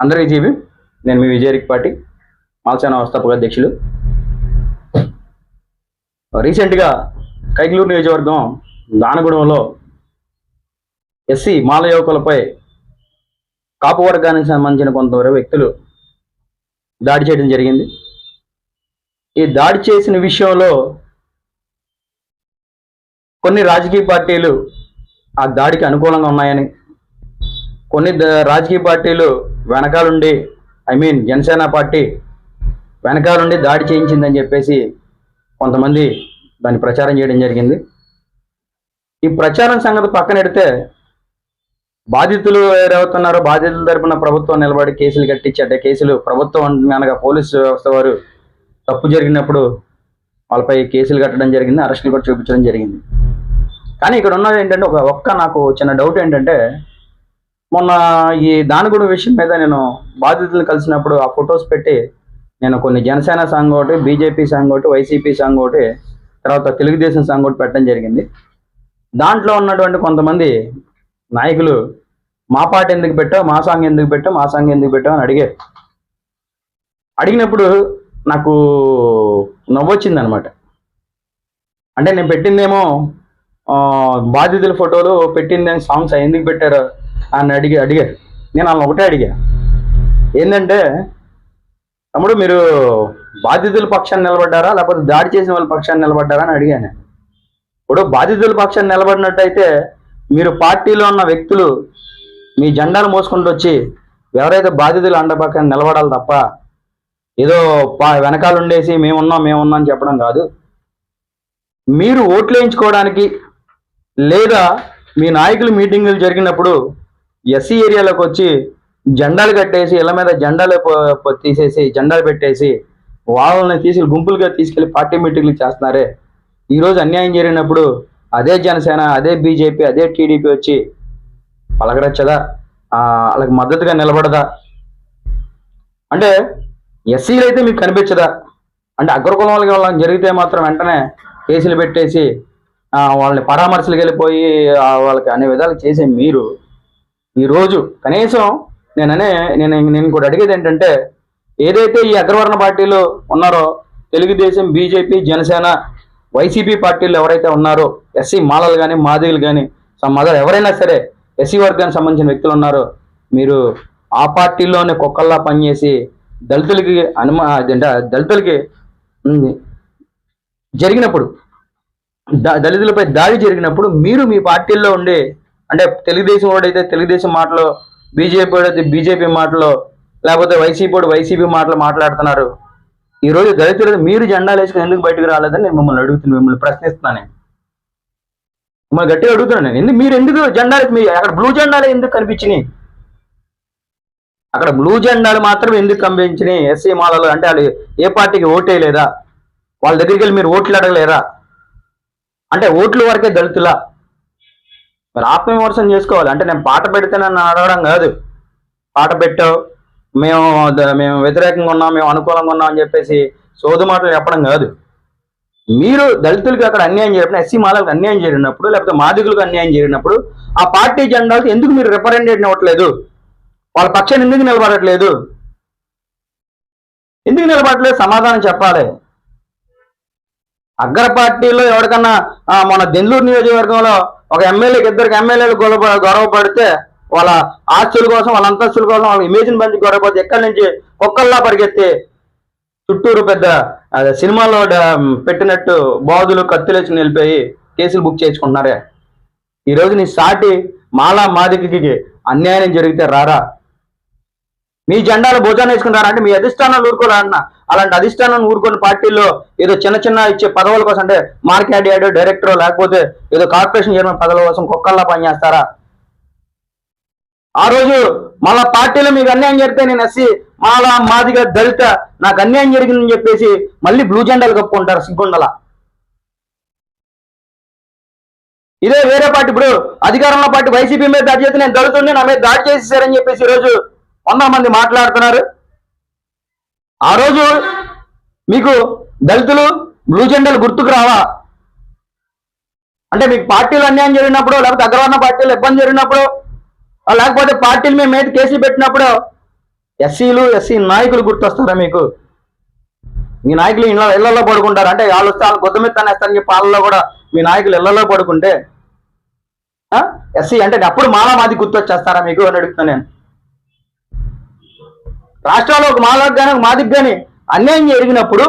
అందరికీ జీవి నేను మీ విజయరిక్పాటి మాల్సేన వ్యవస్థాపక అధ్యక్షులు. రీసెంట్గా కైకలూరు నియోజకవర్గం దానగూడెంలో ఎస్సీ మాల యువకులపై కాపు వర్గానికి సంబంధించిన కొంతవరకు వ్యక్తులు దాడి చేయడం జరిగింది. ఈ దాడి చేసిన విషయంలో కొన్ని రాజకీయ పార్టీలు ఆ దాడికి అనుకూలంగా ఉన్నాయని కొన్ని రాజకీయ పార్టీలు వెనకాలండి ఐ మీన్ జనసేన పార్టీ వెనకాలండి దాడి చేయించిందని చెప్పేసి కొంతమంది దాన్ని ప్రచారం చేయడం జరిగింది. ఈ ప్రచారం సంగతి పక్కన పెడితే బాధితులు ఎవరవుతున్నారో బాధితుల తరపున ప్రభుత్వం నిలబడి కేసులు కట్టించి అంటే కేసులు ప్రభుత్వం అనగా పోలీసు వ్యవస్థ వారు తప్పు జరిగినప్పుడు వాళ్ళపై కేసులు కట్టడం జరిగింది అరెస్టులు కూడా చూపించడం జరిగింది. కానీ ఇక్కడ ఉన్నది ఏంటంటే ఒక ఒక్క నాకు చిన్న డౌట్ ఏంటంటే మొన్న ఈ దానగుడి విషయం మీద నేను బాధితులు కలిసినప్పుడు ఆ ఫొటోస్ పెట్టి నేను కొన్ని జనసేన సాంగ్ ఒకటి బీజేపీ సాంగ్ ఒకటి వైసీపీ సాంగ్ ఒకటి తర్వాత తెలుగుదేశం సాంగ్ ఒకటి పెట్టడం జరిగింది. దాంట్లో ఉన్నటువంటి కొంతమంది నాయకులు మా పాట ఎందుకు పెట్టావు? మా సాంగ్ ఎందుకు పెట్టావు? మా సాంగ్ ఎందుకు పెట్టావు? అని అడిగారు. అడిగినప్పుడు నాకు నవ్వొచ్చింది అనమాట అంటే నేను పెట్టిందేమో బాధితుల ఫోటోలు పెట్టింది సాంగ్స్ ఎందుకు పెట్టారు? అని అడిగి అడిగారు నేను వాళ్ళని ఒకటే అడిగా. ఏంటంటే తమ్ముడు మీరు బాధితుల పక్షాన్ని నిలబడ్డారా? లేకపోతే దాడి చేసిన వాళ్ళ పక్షాన్ని నిలబడ్డారా అని అడిగాను. ఇప్పుడు బాధితుల పక్షాన్ని నిలబడినట్టయితే మీరు పార్టీలో ఉన్న వ్యక్తులు మీ జెండాలు మోసుకుంటూ వచ్చి ఎవరైతే బాధితులు అండపక్కన నిలబడాలి తప్ప ఏదో పా వెనకాల ఉండేసి మేమున్నాం మేమున్నాం అని చెప్పడం కాదు. మీరు ఓట్లు వేయించుకోవడానికి లేదా మీ నాయకులు మీటింగులు జరిగినప్పుడు ఎస్సీ ఏరియాలోకి వచ్చి జెండాలు కట్టేసి ఇళ్ళ మీద జెండాలు తీసేసి జెండాలు పెట్టేసి వాళ్ళని తీసి గుంపులుగా తీసుకెళ్ళి పార్టీ మీటింగ్లు చేస్తున్నారే. ఈరోజు అన్యాయం జరిగినప్పుడు అదే జనసేన అదే బీజేపీ అదే టీడీపీ వచ్చి పలకరచ్చదా వాళ్ళకి మద్దతుగా నిలబడదా? అంటే ఎస్సీలు అయితే మీకు కనిపించదా? అంటే అగ్రకులం వాళ్ళకి వాళ్ళకి జరిగితే మాత్రం వెంటనే కేసులు పెట్టేసి వాళ్ళని పరామర్శలకు వెళ్ళిపోయి వాళ్ళకి అనే విధాలు చేసే మీరు ఈరోజు కనీసం నేననే నేను నేను కూడా అడిగేది ఏంటంటే ఏదైతే ఈ అగ్రవర్ణ పార్టీలు ఉన్నారో తెలుగుదేశం బీజేపీ జనసేన వైసీపీ పార్టీలు ఎవరైతే ఉన్నారో ఎస్సీ మాలలు కానీ మాదిగలు కానీ సమ్ ఎవరైనా సరే ఎస్సీ వర్గానికి సంబంధించిన వ్యక్తులు ఉన్నారో మీరు ఆ పార్టీలోనే కుక్కల్లా పనిచేసి దళితులకి అనుమా అదేంట దళితులకి జరిగినప్పుడు దళితులపై దాడి జరిగినప్పుడు మీరు మీ పార్టీల్లో ఉండే అంటే తెలుగుదేశం వాడైతే తెలుగుదేశం మాటలో బీజేపీ వాడైతే బీజేపీ మాటలో లేకపోతే వైసీపీ వాడు వైసీపీ మాటలు మాట్లాడుతున్నారు. ఈ రోజు దళితులు మీరు జెండాలు వేసుకుని ఎందుకు బయటకు రాలేదని నేను మిమ్మల్ని అడుగుతున్నాను మిమ్మల్ని ప్రశ్నిస్తున్నాను నేను. మిమ్మల్ని గట్టిగా అడుగుతున్నాను నేను. ఎందుకు మీరు ఎందుకు జెండాలు మీ అక్కడ బ్లూ జెండాలు ఎందుకు కనిపించినాయి? అక్కడ బ్లూ జెండాలు మాత్రం ఎందుకు కనిపించినాయి? ఎస్సీ మాలలో అంటే వాళ్ళు ఏ పార్టీకి ఓటేయలేదా వాళ్ళ దగ్గరికి వెళ్ళి మీరు ఓట్లు అడగలేరా? అంటే ఓట్లు వరకే దళితులా? మరి ఆత్మవిమర్శనం చేసుకోవాలి. అంటే నేను పాట పెడితే నన్ను అడగడం కాదు. పాట పెట్టావు. మేము మేము వ్యతిరేకంగా ఉన్నాం మేము అనుకూలంగా ఉన్నాం అని చెప్పేసి సోదు మాటలు చెప్పడం కాదు. మీరు దళితులకి అక్కడ అన్యాయం చేయడం ఎస్సీ మాలకు అన్యాయం జరిగినప్పుడు లేకపోతే మాదిగులకు అన్యాయం జరిగినప్పుడు ఆ పార్టీ జెండాలకు ఎందుకు మీరు రిప్రజెంటేషన్ ఇవ్వట్లేదు వాళ్ళ పక్షాన్ని ఎందుకు నిలబడట్లేదు? ఎందుకు నిలబడట్లేదు? సమాధానం చెప్పాలి. అగ్ర పార్టీలో ఎవరికన్నా మన దెందూరు నియోజకవర్గంలో ఒక ఎమ్మెల్యేకి ఇద్దరికి ఎమ్మెల్యేలు గొడవ గొడవ పడితే వాళ్ళ ఆస్తుల కోసం వాళ్ళ అంతస్తుల కోసం వాళ్ళ ఇమేజ్ని పంచి గొడవ పడితే ఎక్కడి నుంచి ఒక్కల్లా పరిగెత్తి చుట్టూరు పెద్ద సినిమాలో పెట్టినట్టు బాధులు కత్తులేసి నిలిపోయి కేసులు బుక్ చేసుకుంటున్నారే ఈ నీ సాటి మాలా మాదికి అన్యాయం జరిగితే రారా. మీ జెండాలు భోజనం వేసుకుంటారంటే మీ అధిష్టానాలు ఊరుకోరా అన్న. అలాంటి అధిష్టానాన్ని ఊరుకొని పార్టీల్లో ఏదో చిన్న చిన్న ఇచ్చే పదవుల కోసం అంటే మార్కెట్ యాడ్ డైరెక్టర్ లేకపోతే ఏదో కార్పొరేషన్ చైర్మన్ పదవుల కోసం కుక్కల్లా పనిచేస్తారా? ఆ రోజు మళ్ళా పార్టీలో మీకు అన్యాయం జరిగితే నేను ఎస్సీ మాలా మాదిగా దళిత నాకు అన్యాయం జరిగిందని చెప్పేసి మళ్ళీ బ్లూ జెండాలు కప్పుకుంటారు సిగ్గుండల. ఇదే వేరే పార్టీ ఇప్పుడు అధికారంలో పార్టీ వైసీపీ మీద దాడి చేస్తే నేను దళితుండే నా మీద దాడి చేసేసారని చెప్పేసి ఈరోజు వందల మంది మాట్లాడుతున్నారు. ఆ రోజు మీకు దళితులు బ్లూ జెండాలు గుర్తుకు రావా? అంటే మీకు పార్టీలు అన్యాయం జరిగినప్పుడు లేకపోతే అగ్రవర్ణ పార్టీలు ఇబ్బంది జరిగినప్పుడు లేకపోతే పార్టీలు మేము మీద కేసులు పెట్టినప్పుడు ఎస్సీలు ఎస్సీ నాయకులు గుర్తొస్తారా మీకు? మీ నాయకులు ఇళ్ళ ఇళ్ళలో పడుకుంటారు? అంటే వాళ్ళు వస్తే వాళ్ళు గొద్ద చెప్పి వాళ్ళలో కూడా మీ నాయకులు ఇళ్ళలో పడుకుంటే ఎస్సీ అంటే అప్పుడు మాలా మాది గుర్తొచ్చేస్తారా మీకు అని అడుగుతున్నాను నేను. రాష్ట్రంలో ఒక మాలకు కానీ ఒక మాదికి కానీ అన్యాయం జరిగినప్పుడు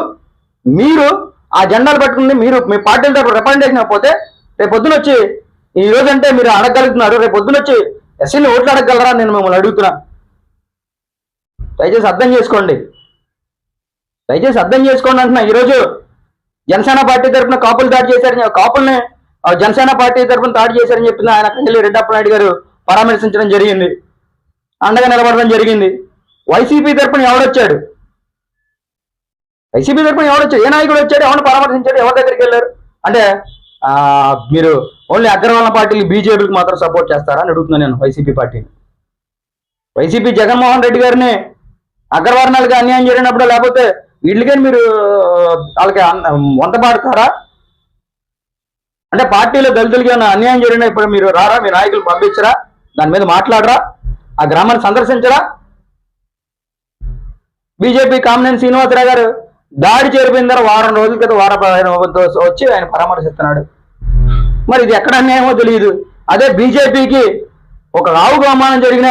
మీరు ఆ జెండాలు పట్టుకుని మీరు మీ పార్టీల తరపు రిప్రజెంటేషన్ అయిపోతే రేపు పొద్దున వచ్చి ఈ రోజు అంటే మీరు అడగలుగుతున్నారు రేపు పొద్దున వచ్చి ఎస్సీని ఓట్లు అడగగలరా నేను మిమ్మల్ని అడుగుతున్నా. దయచేసి అర్థం చేసుకోండి. దయచేసి అర్థం చేసుకోండి అంటున్నా. ఈరోజు జనసేన పార్టీ తరఫున కాపులు దాడి చేశారని కాపుల్ని ఆ, జనసేన పార్టీ తరఫున దాడి చేశారని చెప్పింది ఆయన కంచెల్లి రెడ్డప్ప నాయుడు గారు పరామర్శించడం జరిగింది. అండగా నిలబడడం జరిగింది. వైసీపీ తరపున ఎవడొచ్చాడు? వైసీపీ తరపున ఎవడొచ్చాడు? ఏ నాయకుడు వచ్చాడు? ఎవరిని పరామర్శించాడు? ఎవరి దగ్గరికి వెళ్ళారు? అంటే మీరు ఓన్లీ అగ్రవాళ్ళ పార్టీలు బీజేపీకి మాత్రం సపోర్ట్ చేస్తారా అని అడుగుతున్నాను నేను వైసీపీ పార్టీని. వైసీపీ జగన్మోహన్ రెడ్డి గారిని అగ్రవర్ణాలకి అన్యాయం జరిగినప్పుడు లేకపోతే వీళ్ళకని మీరు వాళ్ళకి అన్- వంత పాడతారా అంటే పార్టీలో దళితులకి ఏమైనా అన్యాయం జరిగినా ఇప్పుడు మీరు రారా? మీ నాయకులు పంపించరా? దాని మీద మాట్లాడరా? ఆ గ్రామాన్ని సందర్శించరా? బీజేపీ కామినేని శ్రీనివాసరావు గారు దాడి చేరిపోయిన తర్వాత వారం రోజుల క్రితం వారం వచ్చి ఆయన పరామర్శిస్తున్నాడు. మరి ఇది ఎక్కడ అన్యాయమో తెలియదు అదే బీజేపీకి ఒక ఆవుకు అవమానం జరిగిన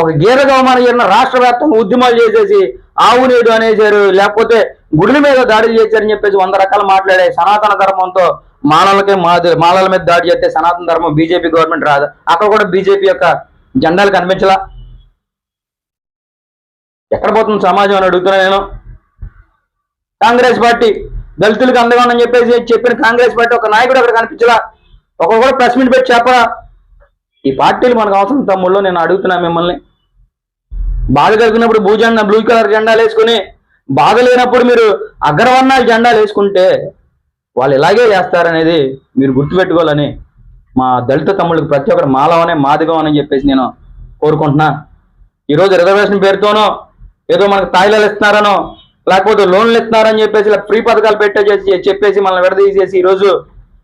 ఒక గేదెకు అవమానం జరిగిన రాష్ట్ర వ్యాప్తంగా ఉద్యమాలు చేసేసి ఆవు నేడు అనేసారు లేకపోతే గుడిల మీద దాడులు చేశారని చెప్పేసి వంద రకాలు మాట్లాడే సనాతన ధర్మంతో మాలలకే మాది మాలల మీద దాడి చేస్తే సనాతన ధర్మం బీజేపీ గవర్నమెంట్ రాదు. అక్కడ కూడా బీజేపీ యొక్క జెండాలు కనిపించలా. ఎక్కడ పోతుంది సమాజం అని అడుగుతున్నా నేను. కాంగ్రెస్ పార్టీ దళితులకు అందగానని చెప్పేసి చెప్పిన కాంగ్రెస్ పార్టీ ఒక నాయకుడు అక్కడ కనిపించరా ఒక కూడా ప్రెస్ మీట్ పెట్టి చెప్పరా ఈ పార్టీలు మనకు అవసరం తమ్ముళ్ళు నేను అడుగుతున్నా మిమ్మల్ని. బాధ కలిగినప్పుడు భూజెండా బ్లూ కలర్ జెండాలు వేసుకుని బాధ లేనప్పుడు మీరు అగ్రవర్ణాలు జెండాలు వేసుకుంటే వాళ్ళు ఇలాగే చేస్తారనేది మీరు గుర్తుపెట్టుకోవాలని మా దళిత తమ్ముళ్ళకి ప్రతి ఒక్కరు మాలవనే మాదిగం అని చెప్పేసి నేను కోరుకుంటున్నా. ఈరోజు రిజర్వేషన్ పేరుతోనో ఏదో మనకు తాయిలాలు ఇస్తున్నారనో లేకపోతే లోన్లు ఇస్తున్నారని చెప్పేసి ఇలా ఫ్రీ పథకాలు పెట్టేసి చెప్పేసి మనల్ని విడదీసేసి ఈరోజు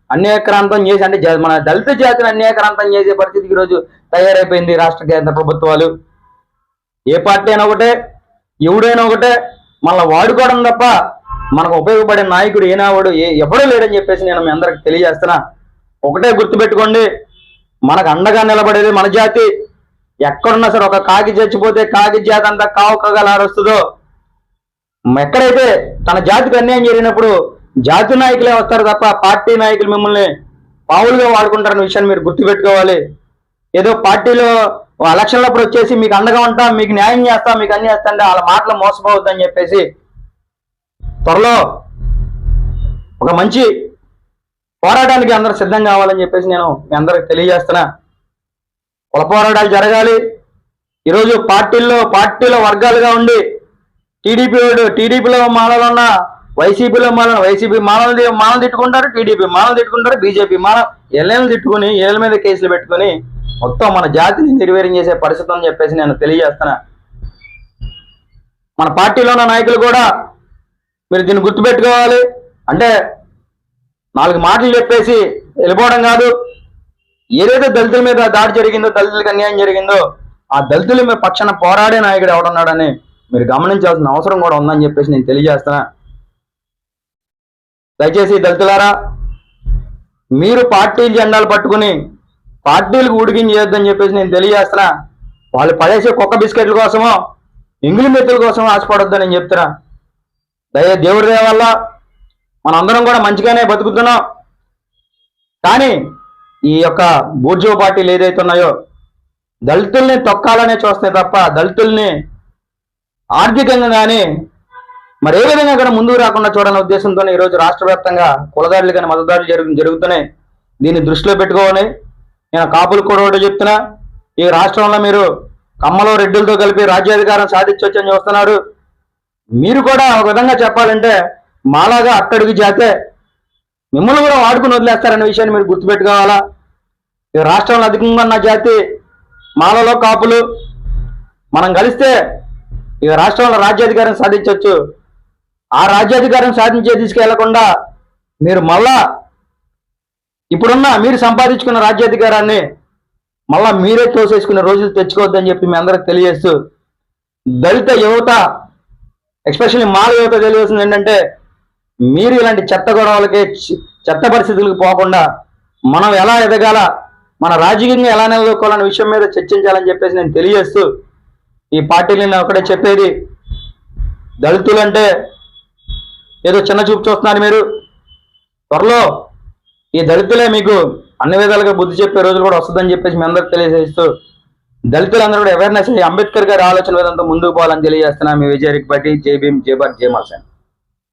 అన్యాయక్రాంతం చేసి అంటే మన దళిత జాతిని అన్యాయక్రాంతం చేసే పరిస్థితికి ఈరోజు తయారైపోయింది రాష్ట్ర కేంద్ర ప్రభుత్వాలు. ఏ పార్టీ అయినా ఒకటే ఎవడైనా ఒకటే మళ్ళీ వాడుకోవడం తప్ప మనకు ఉపయోగపడే నాయకుడు ఏనావాడు ఏ ఎవడూ లేడని చెప్పేసి నేను మీ అందరికి తెలియజేస్తున్నా. ఒకటే గుర్తుపెట్టుకోండి మనకు అండగా నిలబడేది మన జాతి. ఎక్కడున్నా సరే ఒక కాకి చచ్చిపోతే కాకి జాతి అంతా కావు కగలాడొస్తుందో ఎక్కడైతే తన జాతికి అన్యాయం జరిగినప్పుడు జాతి నాయకులే వస్తారు తప్ప పార్టీ నాయకులు మిమ్మల్ని పావులుగా వాడుకుంటారన్న విషయాన్ని మీరు గుర్తుపెట్టుకోవాలి. ఏదో పార్టీలో ఎలక్షన్లప్పుడు వచ్చేసి మీకు అండగా ఉంటాం మీకు న్యాయం చేస్తాం మీకు అన్ని చేస్తాం అంటే వాళ్ళ మాటలు మోసపోవద్దని చెప్పేసి త్వరలో ఒక మంచి పోరాటానికి అందరూ సిద్ధం కావాలని చెప్పేసి నేను మీ అందరికి తెలియజేస్తున్నా. కుల పోరాటాలు జరగాలి. ఈరోజు పార్టీల్లో పార్టీలో వర్గాలుగా ఉండి టీడీపీ వాడు టీడీపీలో మాలలు ఉన్న వైసీపీలో మాల వైసీపీ మాలలు మాలలు తిట్టుకుంటారు టీడీపీ మాలలు తిట్టుకుంటారు బీజేపీ మాల ఎల్లెలు తిట్టుకుని ఏళ్ళ మీద కేసులు పెట్టుకుని మొత్తం మన జాతిని నిర్వీర్యం చేసే పరిస్థితి అని చెప్పేసి నేను తెలియజేస్తున్నా. మన పార్టీలో ఉన్న నాయకులు కూడా మీరు దీన్ని గుర్తుపెట్టుకోవాలి. అంటే నాలుగు మాటలు చెప్పేసి వెళ్ళిపోవడం కాదు. ఏదైతే దళితుల మీద దాడి జరిగిందో దళితులకు అన్యాయం జరిగిందో ఆ దళితుల మీద పక్షాన పోరాడే నాయకుడు ఎవడున్నాడని మీరు గమనించాల్సిన అవసరం కూడా ఉందని చెప్పేసి నేను తెలియజేస్తున్నా. దయచేసి దళితులారా మీరు పార్టీ జెండాలు పట్టుకుని పార్టీలకు ఉడికించేయొద్దని చెప్పేసి నేను తెలియజేస్తున్నా. వాళ్ళు పడేసే కుక్క బిస్కెట్ల కోసమో ఇంగిలి మెత్తుల కోసం ఆశపడొద్దని నేను చెప్తున్నా. దయ దేవుడి దయ వల్ల మనందరం కూడా మంచిగానే బతుకుతున్నాం. కానీ ఈ యొక్క బూర్జో పార్టీలు ఏదైతే ఉన్నాయో దళితుల్ని తొక్కాలనే చూస్తాయి తప్ప దళితుల్ని ఆర్థికంగా కానీ మరి ఏ విధంగా కూడా ముందుకు రాకుండా చూడాలనే ఉద్దేశంతో ఈరోజు రాష్ట్ర వ్యాప్తంగా కులదారులు కానీ మతదారులు జరుగు జరుగుతున్నాయి. దీన్ని దృష్టిలో పెట్టుకోవాలి. నేను కాపులు కూడా ఒకటి చెప్తున్నా. ఈ రాష్ట్రంలో మీరు కమ్మలో రెడ్డిలతో కలిపి రాజ్యాధికారం సాధించవచ్చని చూస్తున్నారు. మీరు కూడా ఒక విధంగా చెప్పాలంటే మాలాగా అట్టడుగు జాతే మిమ్మల్ని కూడా వాడుకుని వదిలేస్తారనే విషయాన్ని మీరు గుర్తుపెట్టుకోవాలా? ఈ రాష్ట్రంలో అధికంగా ఉన్న జాతి మాలలో కాపులు. మనం కలిస్తే ఈ రాష్ట్రంలో రాజ్యాధికారం సాధించవచ్చు ఆ రాజ్యాధికారం సాధించే తీసుకెళ్ళకుండా మీరు మళ్ళా ఇప్పుడున్న మీరు సంపాదించుకున్న రాజ్యాధికారాన్ని మళ్ళా మీరే తోసేసుకునే రోజులు తెచ్చుకోవద్దని చెప్పి మీ అందరికి తెలియజేస్తూ దళిత యువత ఎస్పెషల్లీ మాల యువత తెలియజేస్తుంది ఏంటంటే మీరు ఇలాంటి చెత్త గొడవలకి చి- చెత్త పరిస్థితులకు పోకుండా మనం ఎలా ఎదగాల మన రాజకీయంగా ఎలా నిలదొక్కోవాలనే విషయం మీద చర్చించాలని చెప్పేసి నేను తెలియజేస్తూ ఈ పార్టీని నేను ఒకటే చెప్పేది. దళితులంటే ఏదో చిన్న చూపు చూస్తున్నారు మీరు. త్వరలో ఈ దళితులే మీకు అన్ని విధాలుగా బుద్ధి చెప్పే రోజులు కూడా వస్తుందని చెప్పేసి మీ అందరికి తెలియజేస్తూ దళితులందరూ కూడా అవేర్నెస్ అంబేద్కర్ గారి ఆలోచన విధానంతో ముందుకు పోవాలని తెలియజేస్తున్నా మీ విజయ రిక్పటి జై భీమ్ జై భట్ జై